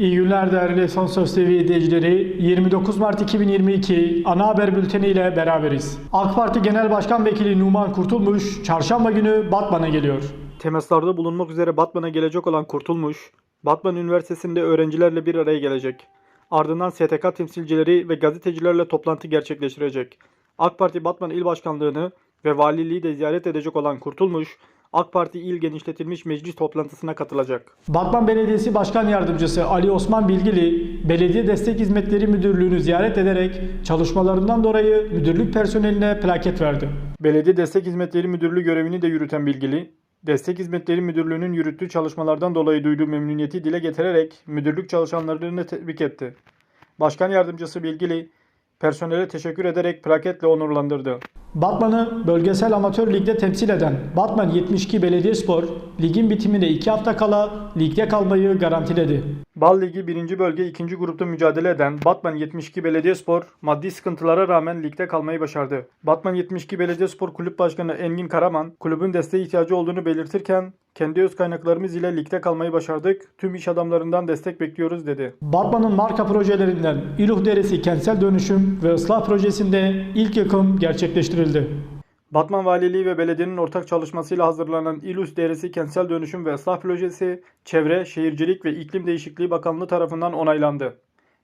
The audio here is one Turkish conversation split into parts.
İyi günler değerli Son Söz TV izleyicileri. 29 Mart 2022 ana haber bülteni ile beraberiz. AK Parti Genel Başkan Vekili Numan Kurtulmuş çarşamba günü Batman'a geliyor. Temaslarda bulunmak üzere Batman'a gelecek olan Kurtulmuş, Batman Üniversitesi'nde öğrencilerle bir araya gelecek. Ardından STK temsilcileri ve gazetecilerle toplantı gerçekleştirecek. AK Parti Batman İl Başkanlığı'nı ve valiliği de ziyaret edecek olan Kurtulmuş, AK Parti İl Genişletilmiş Meclis toplantısına katılacak. Batman Belediyesi Başkan Yardımcısı Ali Osman Bilgili, Belediye Destek Hizmetleri Müdürlüğü'nü ziyaret ederek çalışmalarından dolayı müdürlük personeline plaket verdi. Belediye Destek Hizmetleri Müdürlüğü görevini de yürüten bilgili, Destek Hizmetleri Müdürlüğü'nün yürüttüğü çalışmalardan dolayı duyduğu memnuniyeti dile getirerek müdürlük çalışanlarını tebrik etti. Başkan Yardımcısı Bilgili, personele teşekkür ederek plaketle onurlandırdı. Batman'ı bölgesel amatör ligde temsil eden Batman 72 Belediyespor, ligin bitimine 2 hafta kala ligde kalmayı garantiledi. Bal Ligi 1. bölge 2. grupta mücadele eden Batman 72 Belediyespor maddi sıkıntılara rağmen ligde kalmayı başardı. Batman 72 Belediyespor Kulüp Başkanı Engin Karaman kulübün desteğe ihtiyacı olduğunu belirtirken kendi öz kaynaklarımız ile ligde kalmayı başardık. Tüm iş adamlarından destek bekliyoruz dedi. Batman'ın marka projelerinden İluh Deresi Kentsel Dönüşüm ve Islah Projesi'nde ilk yakım gerçekleştirildi. Batman Valiliği ve belediyenin ortak çalışmasıyla hazırlanan İlus Deresi Kentsel Dönüşüm ve Islah Projesi, Çevre, Şehircilik ve İklim Değişikliği Bakanlığı tarafından onaylandı.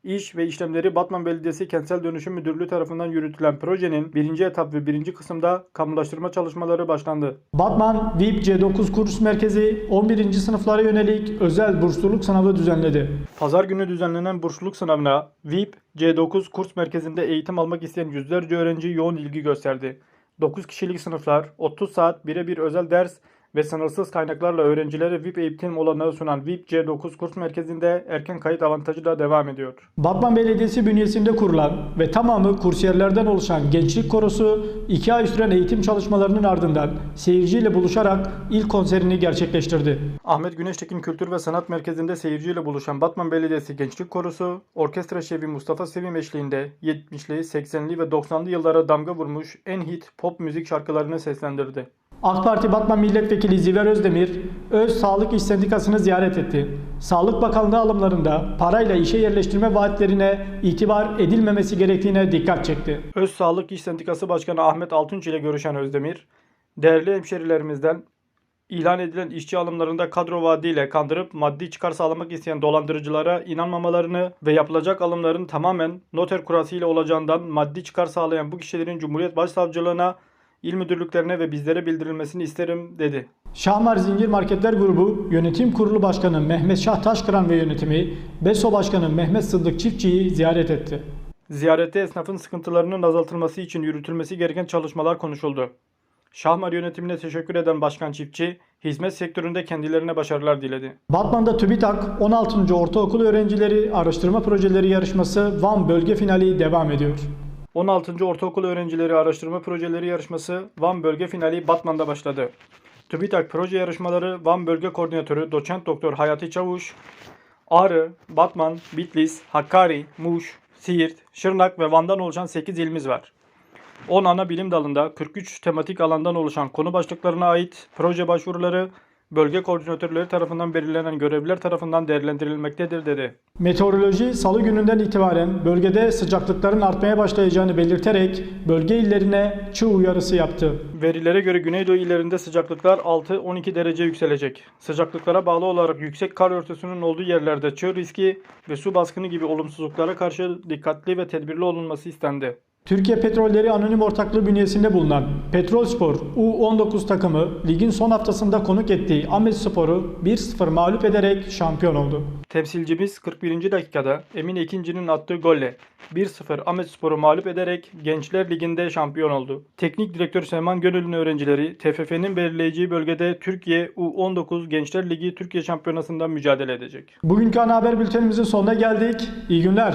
İş ve işlemleri Batman Belediyesi Kentsel Dönüşüm Müdürlüğü tarafından yürütülen projenin birinci etap ve birinci kısımda kamulaştırma çalışmaları başlandı. Batman VIP C9 Kurs Merkezi 11. sınıflara yönelik özel bursluluk sınavı düzenledi. Pazar günü düzenlenen bursluluk sınavına VIP C9 kurs merkezinde eğitim almak isteyen yüzlerce öğrenci yoğun ilgi gösterdi. 9 kişilik sınıflar, 30 saat birebir özel ders ve sınırsız kaynaklarla öğrencilere VIP eğitim olanağı sunan VIP C9 kurs merkezinde erken kayıt avantajı da devam ediyor. Batman Belediyesi bünyesinde kurulan ve tamamı kursiyerlerden oluşan Gençlik Korosu 2 ay süren eğitim çalışmalarının ardından seyirciyle buluşarak ilk konserini gerçekleştirdi. Ahmet Güneştekin Kültür ve Sanat Merkezi'nde seyirciyle buluşan Batman Belediyesi Gençlik Korosu, orkestra şefi Mustafa Sevim eşliğinde 70'li, 80'li ve 90'lı yıllara damga vurmuş en hit pop müzik şarkılarını seslendirdi. AK Parti Batman Milletvekili Ziver Özdemir, Öz Sağlık İş Sendikası'nı ziyaret etti. Sağlık Bakanlığı alımlarında parayla işe yerleştirme vaatlerine itibar edilmemesi gerektiğine dikkat çekti. Öz Sağlık İş Sendikası Başkanı Ahmet Altunç ile görüşen Özdemir, değerli hemşerilerimizden ilan edilen işçi alımlarında kadro vaadiyle kandırıp maddi çıkar sağlamak isteyen dolandırıcılara inanmamalarını ve yapılacak alımların tamamen noter kurası ile olacağından maddi çıkar sağlayan bu kişilerin Cumhuriyet Başsavcılığına, il müdürlüklerine ve bizlere bildirilmesini isterim dedi. Şahmar Zincir Marketler Grubu Yönetim Kurulu Başkanı Mehmet Şah Taşkıran ve yönetimi BESO Başkanı Mehmet Sıddık Çiftçi'yi ziyaret etti. Ziyarette esnafın sıkıntılarının azaltılması için yürütülmesi gereken çalışmalar konuşuldu. Şahmar yönetimine teşekkür eden Başkan Çiftçi, hizmet sektöründe kendilerine başarılar diledi. Batman'da TÜBİTAK 16. Ortaokul Öğrencileri Araştırma Projeleri Yarışması Van Bölge Finali devam ediyor. 16. Ortaokul Öğrencileri Araştırma Projeleri Yarışması Van Bölge Finali Batman'da başladı. TÜBİTAK proje yarışmaları Van Bölge Koordinatörü Doçent Doktor Hayati Çavuş, Ağrı, Batman, Bitlis, Hakkari, Muş, Siirt, Şırnak ve Van'dan oluşan 8 ilimiz var. 10 ana bilim dalında 43 tematik alandan oluşan konu başlıklarına ait proje başvuruları bölge koordinatörleri tarafından belirlenen görevliler tarafından değerlendirilmektedir dedi. Meteoroloji salı gününden itibaren bölgede sıcaklıkların artmaya başlayacağını belirterek bölge illerine çığ uyarısı yaptı. Verilere göre Güneydoğu illerinde sıcaklıklar 6-12 derece yükselecek. Sıcaklıklara bağlı olarak yüksek kar örtüsünün olduğu yerlerde çığ riski ve su baskını gibi olumsuzluklara karşı dikkatli ve tedbirli olunması istendi. Türkiye Petrolleri Anonim Ortaklığı bünyesinde bulunan Petrolspor U19 takımı ligin son haftasında konuk ettiği Ahmetspor'u 1-0 mağlup ederek şampiyon oldu. Temsilcimiz 41. dakikada Emin Ekinci'nin attığı golle 1-0 Ahmetspor'u mağlup ederek Gençler Ligi'nde şampiyon oldu. Teknik direktör Seyman Gönül'ün öğrencileri TFF'nin belirleyeceği bölgede Türkiye U19 Gençler Ligi Türkiye Şampiyonası'nda mücadele edecek. Bugünkü ana haber bültenimizin sonuna geldik. İyi günler.